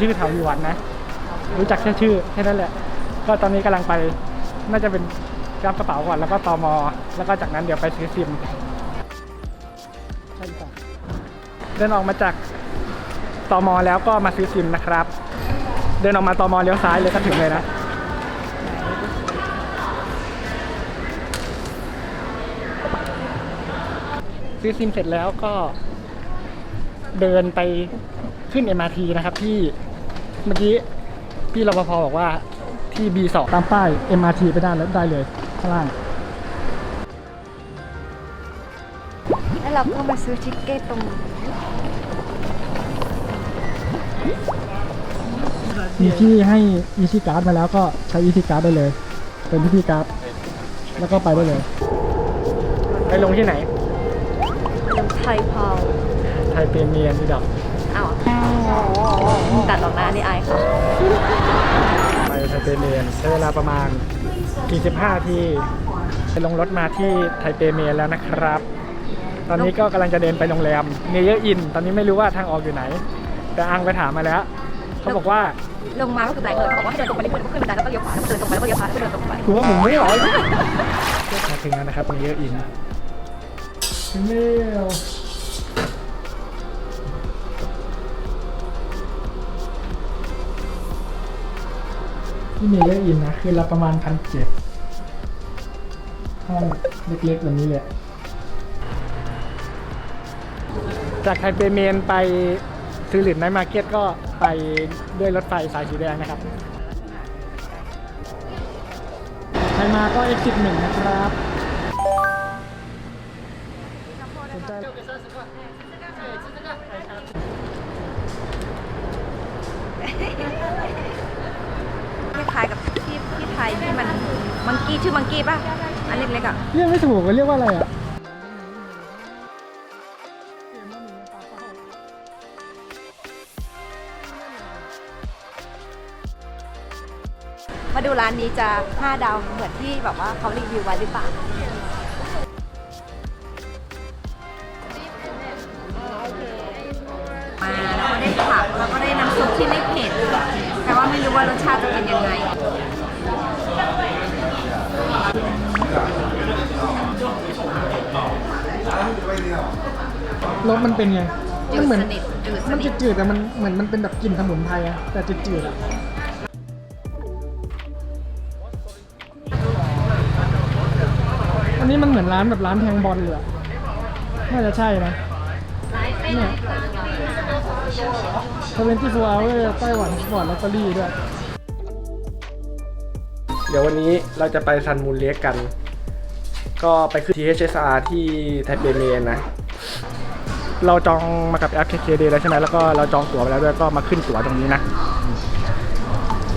ชื่อเถาหยวนนะ รู้จักแค่ชื่อแค่นั้นแหละ ก็ตอนนี้กำลังไปน่าจะเป็นรับกระเป๋าก่อนแล้วก็ตอมอแล้วก็จากนั้นเดี๋ยวไปซื้อซิมใช่ป่ะเดินออกมาจากตอมอแล้วก็มาซื้อซิมนะครับ เดินออกมาตอมอเลี้ยวซ้ายเลยก็ถึงเลยนะซื้อซิมเสร็จแล้วก็เดินไปขึ้น MRT นะครับที่ เมื่อกี้พี่รปภบอกว่าที่ B2 ตามป้าย MRT ไปได้แล้วได้เลยข้างล่าง แล้วเราก็มาซื้อทิกเก็ตตรงนี้มีที่ให้ Easy Card มาแล้วก็ใช้ Easy Card ได้เลย เป็นที่ Card แล้วก็ไปได้เลย ไปลงที่ไหน ไทยพาว ไทยเปเมียนนี่ดอกอ้าว ตัดออกหน้านี่อายค่ะไปไทเปเมียนใช้เวลาประมาณ 45นาทีไปลงรถมาที่ไทเปเมียนแล้วนะครับ ตอนนี้ก็กำลังจะเดินไปโรงแรมเนเยอร์อิน ตอนนี้ไม่รู้ว่าทางออกอยู่ไหน แต่อังไปถามมาแล้ว เขาบอกว่าลงมาก็คือไหนเลยเขาบอกว่าให้เดินตรงไปเรื่อยๆก็ขึ้นบันไดแล้วก็เลี้ยวขวาแล้วก็เดินตรงไปแล้วก็เลี้ยวขวาแล้วก็เดินตรงไปกูว่าผมไม่หรอกมาถึงแล้วนะครับเนเยอร์อินถึงแล้ ที่เนเยอร์อินนะ คือละประมาณพันเจ็ดห้องเล็กๆแบบนี้เลยจากไทเปเมนไปซื้อหลินไนท์มาร์เก็ตก็ไปด้วยรถไฟสายสีแดงนะครับใครมาก็ exit หนึ่งนะครับสนใจ คล้ายๆกับที่ที่ไทยที่มันมังกี้ชื่อมังกี้ป่ะ อันเล็กๆอะ เรียกไม่ถูกว่าเรียกว่าอะไรอะมาดูร้านนี้จะ 5 ดาวเหมือนที่แบบว่าเขารีวิวไว้หรือเปล่ามา รู้ว่ารสชาติจะเป็นยังไงรสมันเป็นไงจืมันดเหมือนสนิทจืดสมันนิทจืดๆแต่มันเหมือนมันเป็นแบบกลิ่นสมุนไพรอะแต่จืดๆอะอันนี้มันเหมือนร้านแบบร้านแทงบอลเลยอะน่าจะใช่นะเนี่ยทเวนตี้โฟร์เวอร์ไต้หวันสปอร์ตลอตเตอรี่ด้วย เดี๋ยววันนี้เราจะไปซันมูนเลียกกัน ก็ไปขึ้น THSR ที่ไทเปเมนนะ เราจองมากับแอป KKD แล้วใช่ไหมแล้วก็เราจองตั๋วไปแล้วด้วยก็มาขึ้นตั๋วตรงนี้นะ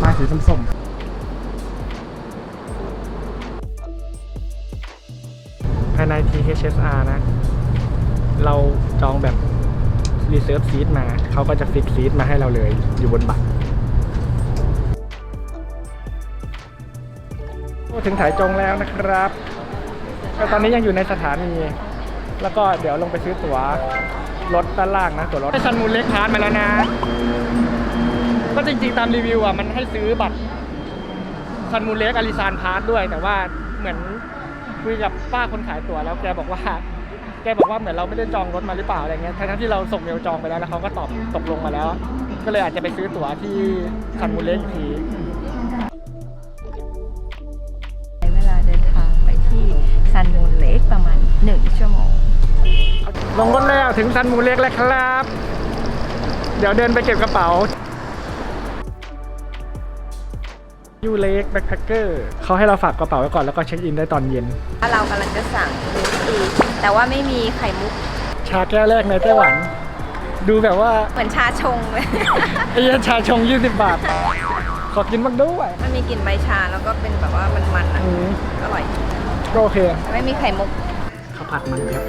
มาสีส้มๆภายใน THSR นะ เราจองแบบ Reserve Seat มา เขาก็จะฟิกซีทมาให้เราเลยอยู่บนบัตร ก็ถึงถ่ายจงแล้วนะครับก็ตอนนี้ยังอยู่ในสถานี แล้วก็เดี๋ยวลงไปซื้อตั๋วรถด้านล่างนะตั๋วรถได้ซันมูนเล็กพาร์ทมาแล้วนะ ก็จริงๆตามรีวิวอะมันให้ซื้อบัตรซันมูนเล็กอาริซานพาร์ทด้วย แต่ว่าเหมือนคุยกับป้าคนขายตั๋วแล้วแกบอกว่าแกบอกว่าเหมือนเราไม่ได้จองรถมาหรือเปล่าอะไรเงี้ย ทั้งที่เราส่งเมลจองไปแล้วแล้วเขาก็ตอบตกลงมาแล้ว ก็เลยอาจจะไปซื้อตั๋วที่ซันมูเล็กที เลกประมาณ 1 ชั่วโมง ลงรถแล้วถึงซันมูนเล็กแล้วครับ เดี๋ยวเดินไปเก็บกระเป๋ายูเล็กแบ็คแพคเกอร์เขาให้เราฝากกระเป๋าไว้ก่อนแล้วก็เช็คอินได้ตอนเย็น เรากำลังจะสั่งมูสตีแต่ว่าไม่มีไข่มุก ชาแก้วแรกในไต้หวัน ดูแบบว่าเหมือนชาชงเลยไอ้เหี้ยชาชง 20 บาท ขอกินบ้างด้วย มันมีกลิ่นใบชาแล้วก็เป็นแบบว่ามันๆอะอืมอร่อย ก็โอเคแต่ไม่มีไข่มุกข้าวผัดมันครับ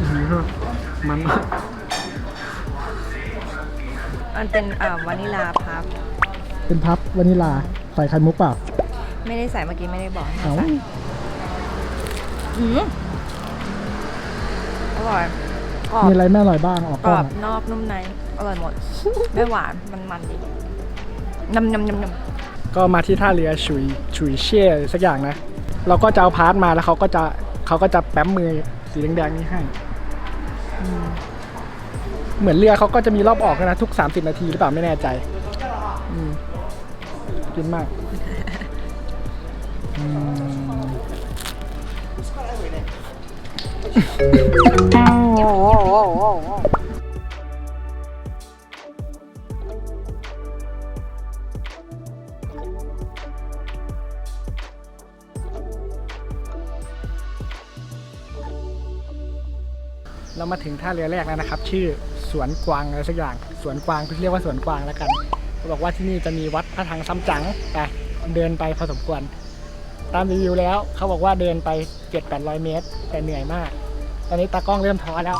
อื้อหือมันมากมันเป็นเอ่อวานิลาพับ เป็นพับวานิลาใส่ไข่มุกเปล่าไม่ได้ใส่เมื่อกี้ไม่ได้บอกให้เอ้าใส่อืมอร่อยกรอบมีอะไรไม่อร่อยบ้างออกกกรล้อองบนอกนุ่มใน อร่อยหมด ไม่หวานมันมันดี นำนำนำนก็มาที่ท่าเรือฉุยฉุยเช่สักอย่างนะ เราก็จะเอาพาร์ทมาแล้วเขาก็จะเขาก็จะแป๊มมือสีแดงๆนี้ให้อืมเหมือนเรือเขาก็จะมีรอบออกด้วยนะทุก 30 นาทีหรือเปล่าไม่แน่ใจอืมกินมากอื เรามาถึงท่าเรือแรกแล้วนะครับ ชื่อสวนกวางอะไรสักอย่างสวนกวางเรียกว่าสวนกวางแล้วกันเขาบอกว่าที่นี่จะมีวัดพระถังซ้ำจังไปเดินไปพอสมควร ตามรีวิวแล้วเขาบอกว่าเดินไป 7-800 เมตร แต่เหนื่อยมาก ตอนนี้ตากล้องเริ่มท้อแล้ว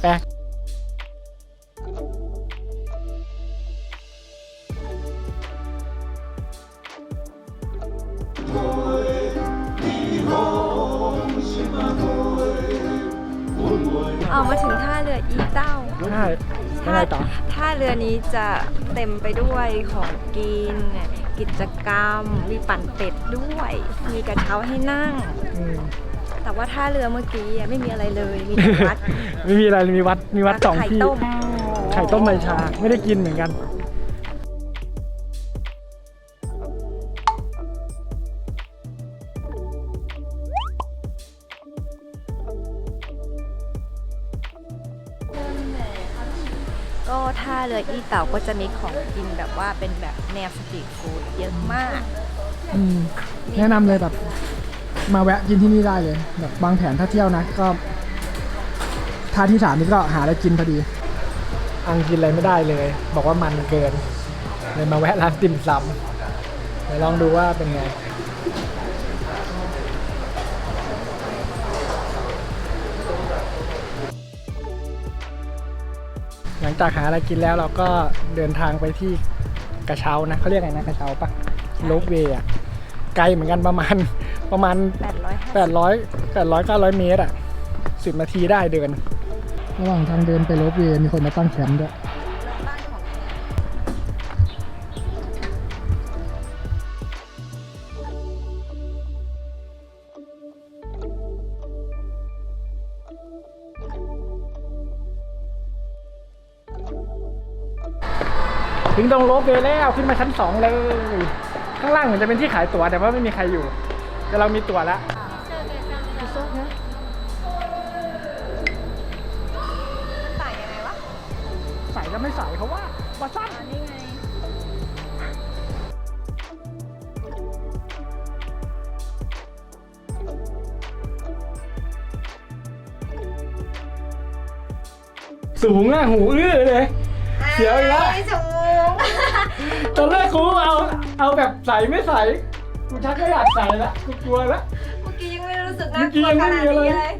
ไป ท่าเรือนี้จะเต็มไปด้วยของกิน กิจกรรม มีปั่นเป็ดด้วย มีกระเช้าให้นั่งอืมแต่ว่าท่าเรือเมื่อกี้อะไม่มีอะไรเลย มีแต่วัดไม่มีอะไรมีวัดมีวัดสองไข่ที่ต้ม ไข่ต้มใบชาไม่ได้กินเหมือนกัน รืออีเต่าก็จะมีของกินแบบว่าเป็นแบบแนวสตรีทฟู้ดเยอะมาก อืมแนะนำเลยแบบ มาแวะกินที่นี่ได้เลย แบบวางแผนถ้าเที่ยวนะก็ท่าที่สามนี่ก็หาอะไรกินพอดี อังกินอะไรไม่ได้เลย บอกว่ามันเกิน เลยมาแวะร้านติ่มซำเดี๋ยวลองดูว่าเป็นไง จากหาอะไรกินแล้วเราก็เดินทางไปที่กระเช้านะเขาเรียกไงนะกระเช้าปะโลบเวย์อะไกลเหมือนกันประมาณประมาณ850 800 800 900 เมตรอะ10 นาทีได้เดิน ระหว่างทางเดินไปโลบเวย์มีคนมาตั้งแคมป์ด้วย งตรงโลบเวแล้วขึ้นมาชั้น2เลย ข้างล่างเหมือนจะเป็นที่ขายตั๋วแต่ว่าไม่มีใครอยู่ แต่เรามีตั๋วแล้วใส่ยังไงวะใส่ก็ไม่ใส่เขาว่าบาสั้นนี่ไงสูงอะหูอื้อเลย เสียวอีกแล้ว สู ตอนแรกกูเอา เอาแบบใส่ไม่ใส่กูชักก็อยากใส่ละกูกลัวละ เมื่อกี้ยังไม่รู้สึกเมื่น่าอกกี้ลัวยังขไม่นาดมีอะไรนี้เลย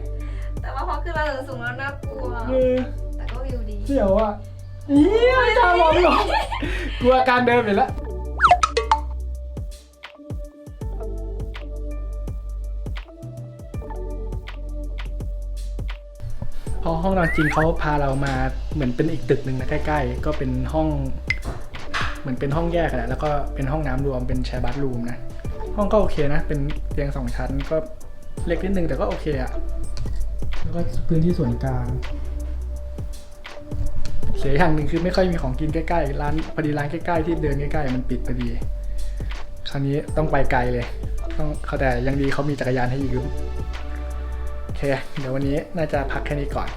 แต่ว่าพอขึ้นมาถึงสูงแล้วน่ากลัวเออแต่ก็วิวดีเสียวอะเฮียไม่ตามองหรอกกลัวการเดินไปแล้วพอห้องนอนจริงเขาพาเรามาเหมือนเป็นอีกตึกหนึ่งนะใกล้ ๆ ก็เป็นห้อง เหมือนเป็นห้องแยกอะแหละแล้วก็เป็นห้องน้ำรวมเป็นแชร์บัตรูมนะ ห้องก็โอเคนะ เป็นเตียงสองชั้นก็เล็กนิดนึงแต่ก็โอเคอะแล้วก็พื้นที่ส่วนกลางเสียอย่างหนึ่งคือไม่ค่อยมีของกินใกล้ๆร้านพอดีร้านใกล้ๆที่เดินใกล้ๆมันปิดพอดี คราวนี้ต้องไปไกลเลย ต้องเขาแต่ยังดีเขามีจักรยานให้ยืมโอเค เดี๋ยววันนี้น่าจะพักแค่นี้ก่อน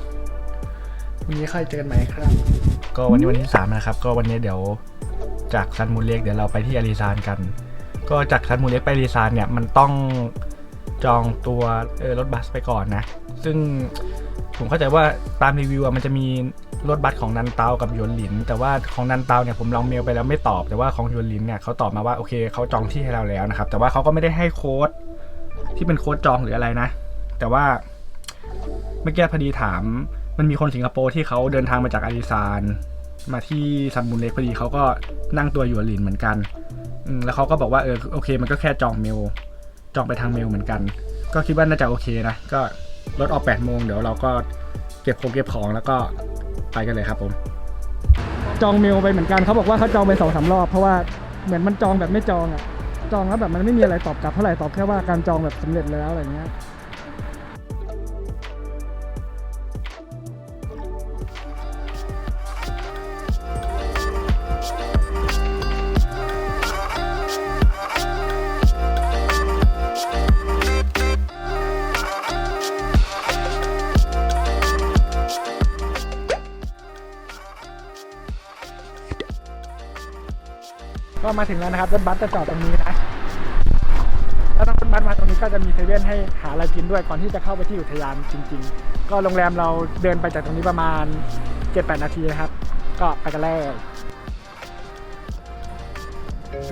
พรุ่งนี้ค่อยเจอกันใหม่ครับ ก็วันนี้วันที่สามนะครับ ก็วันนี้เดี๋ยว จากซันมูเล็กเดี๋ยวเราไปที่อาริซานกัน ก็จากซันมูเล็กไปอาริซานเนี่ยมันต้องจองตัวรถบัสไปก่อนนะ ซึ่งผมเข้าใจว่าตามรีวิวอะมันจะมีรถบัสของนันเตากับยวนหลิน แต่ว่าของนันเตาเนี่ยผมลองเมลไปแล้วไม่ตอบ แต่ว่าของยวนหลินเนี่ยเขาตอบมาว่าโอเคเขาจองที่ให้เราแล้วนะครับ แต่ว่าเขาก็ไม่ได้ให้โค้ดที่เป็นโค้ดจองหรืออะไรนะ แต่ว่าเมื่อกี้พอดีถามมันมีคนสิงคโปร์ที่เขาเดินทางมาจากอาริซาน มาที่ซันมูเล็กพอดีเขาก็นั่งตัวหยวนหลินเหมือนกันแล้วเขาก็บอกว่าเออโอเค มันก็แค่จองเมล จองไปทางเมลเหมือนกัน ก็คิดว่าน่าจะโอเคนะ ก็รถออก8โมงเดี๋ยวเราก็เก็บของเก็บของแล้วก็ไปกันเลยครับผม จองเมลไปเหมือนกันเขาบอกว่าเขาจองไปสองสารอบเพราะว่าเหมือนมันจองแบบไม่จองอะจองแล้วแบบมันไม่มีอะไรตอบกลับเท่าไหร่ตอบแค่ว่าการจองแบบสำเร็จแล้วอะไรเงี้ย มาถึงแล้วนะครับรถบัสจะจอดตรงนี้นะแล้วรถบัสมาตรงนี้ก็จะมีเซเว่นให้หาอะไรกินด้วยก่อนที่จะเข้าไปที่อุทยานจริง ๆ ก็โรงแรมเราเดินไปจากตรงนี้ประมาณ 7-8 นาทีนะครับ ก็ไปกันเลย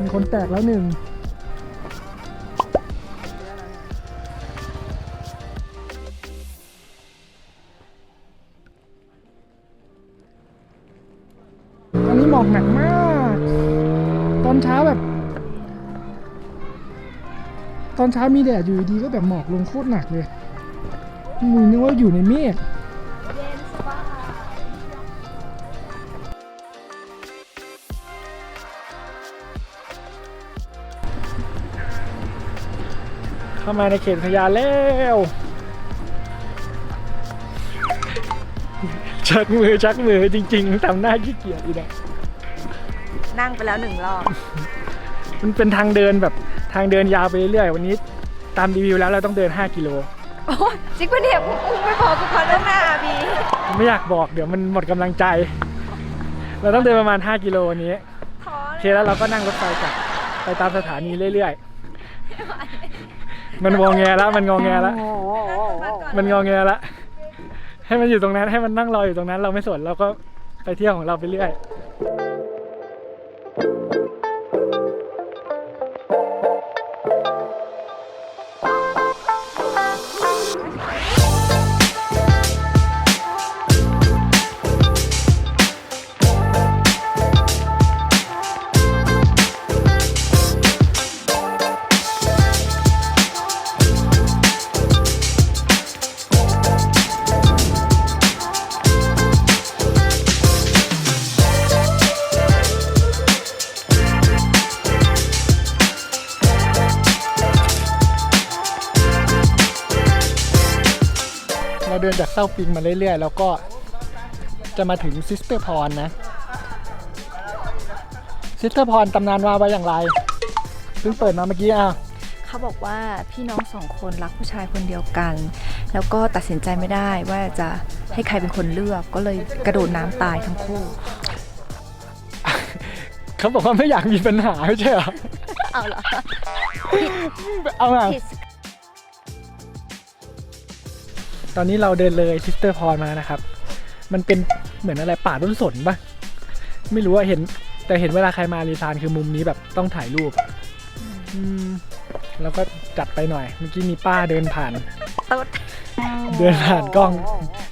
มีคนแตกแล้วหนึ่งอันนี้หมอกหนักมาก อนเช้ามีแดดอยู่ดีๆก็แบบหมอกลงโคตรหนักเลยมึงนึกว่าอยู่ในเมฆเข้ามาในเขตอุทยานแล้วชักมือชักมือจริงๆทำหน้าขี้เกียจอีกนะนั่งไปแล้วหนึ่งรอบ มันเป็นทางเดินแบบ ทางเดินยาวไปเรื่อยๆ วันนี้ตามรีวิวแล้วเราต้องเดิน 5 กิโล โอ้ยจริงปะเนี่ยอุ้งไม่พอกูขอเรื่องหน้าบีไม่อยากบอกเดี๋ยวมันหมดกำลังใจ เราต้องเดินประมาณ 5 กิโลวันนี้ท้อโอเคแล้วเราก็นั่งรถไฟกลับไปตามสถานีเรื่อยๆ มันงอแงแล้วมันงอแงแล้ว มันงอแงแล้วให้มันอยู่ตรงนั้นให้มันนั่งรออยู่ตรงนั้น เราไม่สนเราก็ไปเที่ยวของเราไปเรื่อย เราเดินจากเต้าปิงมาเรื่อยๆ แล้วก็จะมาถึงซิสเตอร์พรนะซิสเตอร์พรตำนานว่าไว้อย่างไรเพิ่งเปิดมาเมื่อกี้อะเขาบอกว่าพี่น้องสองคนรักผู้ชายคนเดียวกัน แล้วก็ตัดสินใจไม่ได้ว่าจะให้ใครเป็นคนเลือกก็เลยกระโดดน้ำตายทั้งคู่ เขาบอกว่าไม่อยากมีปัญหาไม่ใช่เหรอเอาเหรอเอาอะผิด ตอนนี้เราเดินเลยซิสเตอร์พรมานะครับ มันเป็นเหมือนอะไรป่าต้นสนปะไม่รู้ว่าเห็น แต่เห็นเวลาใครมาลีซานคือมุมนี้แบบต้องถ่ายรูปอะอืมแล้วก็จัดไปหน่อย เมื่อกี้มีป้าเดินผ่าน ตุ๊ดเดินผ่านกล้อง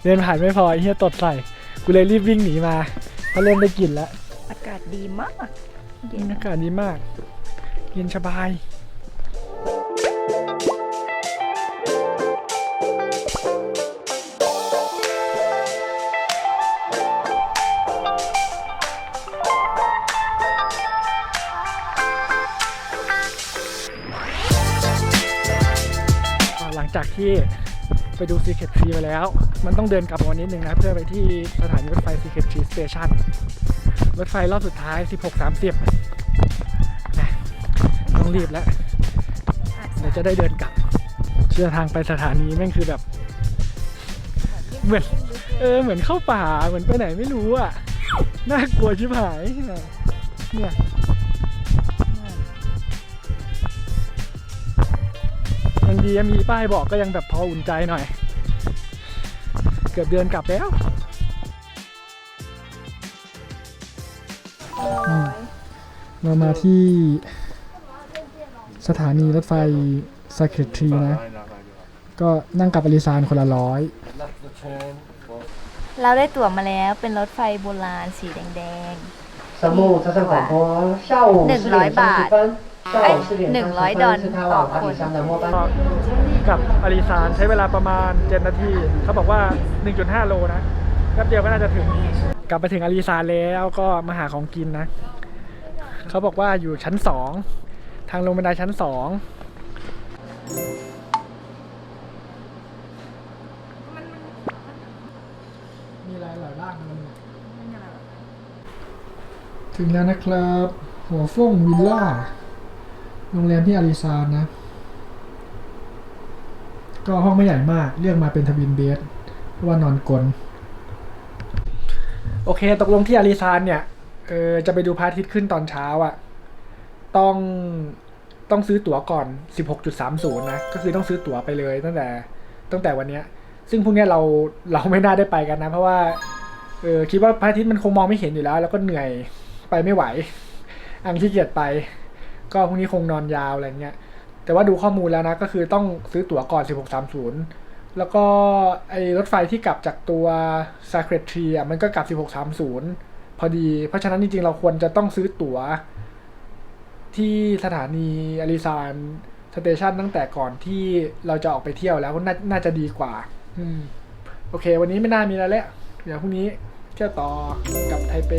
เดินผ่านไม่พอไอ้เฮียตดใส่ กูเลยรีบวิ่งหนีมาเพราะเริ่มได้กลิ่นแล้วอากาศดีมาก เย็นอากาศดีมาก เย็นสบาย จากที่ไปดู Secret Tree มาแล้ว มันต้องเดินกลับมาวันนิดนึงนะ เพื่อไปที่สถานีรถไฟ Secret Tree Station รถไฟรอบสุดท้าย 16.30นะต้องรีบแล้ว เดี๋ยวจะได้เดินกลับ เชื่อทางไปสถานีแม่งคือแบบ เหมือนเออเหมือนเข้าป่าเหมือนไปไหนไม่รู้อะ น่ากลัวชิบหายเนี่ย ดีมีป้ายบอกก็ยังแบบพออุ่นใจหน่อย เกือบเดือนกลับแล้วเรามาที่สถานีรถไฟสาเคทรีนะ ก็นั่งกับอลิซานคนละร้อย เราได้ตั๋วมาแล้วเป็นรถไฟโบราณสีแดงๆสมูทตหนึ่งร้อยบาท หนึ่งร้อยดอนต่อคนกับอาริซานใช้เวลาประมาณเจ็ดนาที เขาบอกว่าหนึ่งจุดห้าโลนะแป๊บเดียวก็น่าจะถึง กลับไปถึงอาริซานแล้วก็มาหาของกินนะ เขาบอกว่าอยู่ชั้นสองทางลงบันไดชั้น 2มีอะไรหลายบ้างถึงแล้วนะครับ หัวฟงวิลล่า โรงแรมที่อาริซานนะ ก็ห้องไม่ใหญ่มากเรียกมาเป็นทวินเบดเพราะว่านอนกลนโอเค ตกลงที่อาริซานเนี่ยเออจะไปดูพระอาทิตย์ขึ้นตอนเช้าอะ่ะ ต้องต้องซื้อตั๋วก่อน 16.30 นะ ก็คือต้องซื้อตั๋วไปเลยตั้งแต่ตั้งแต่วันเนี้ย ซึ่งพวกเนี้ยเราเราไม่น่าได้ไปกันนะ เพราะว่าเออคิดว่าพระอาทิตย์มันคงมองไม่เห็นอยู่แล้ว แล้วก็เหนื่อยไปไม่ไหว อังขี้เกียจไป ก็พรุ่งนี้คงนอนยาวอะไรเงี้ย แต่ว่าดูข้อมูลแล้วนะก็คือต้องซื้อตั๋วก่อน 1630 แล้วก็ไอ้รถไฟที่กลับจากตัว Sacred Tree อะมันก็กลับ 1630 พอดี เพราะฉะนั้นจริงๆ เราควรจะต้องซื้อตั๋ว ที่สถานีอาริซานสเตชันตั้งแต่ก่อนที่เราจะออกไปเที่ยวแล้วนาน่าจะดีกว่า อืม โอเค วันนี้ไม่น่ามีอะไรแล้วเดี๋ยวพรุ่งนี้เที่ยวต่อกับไทเป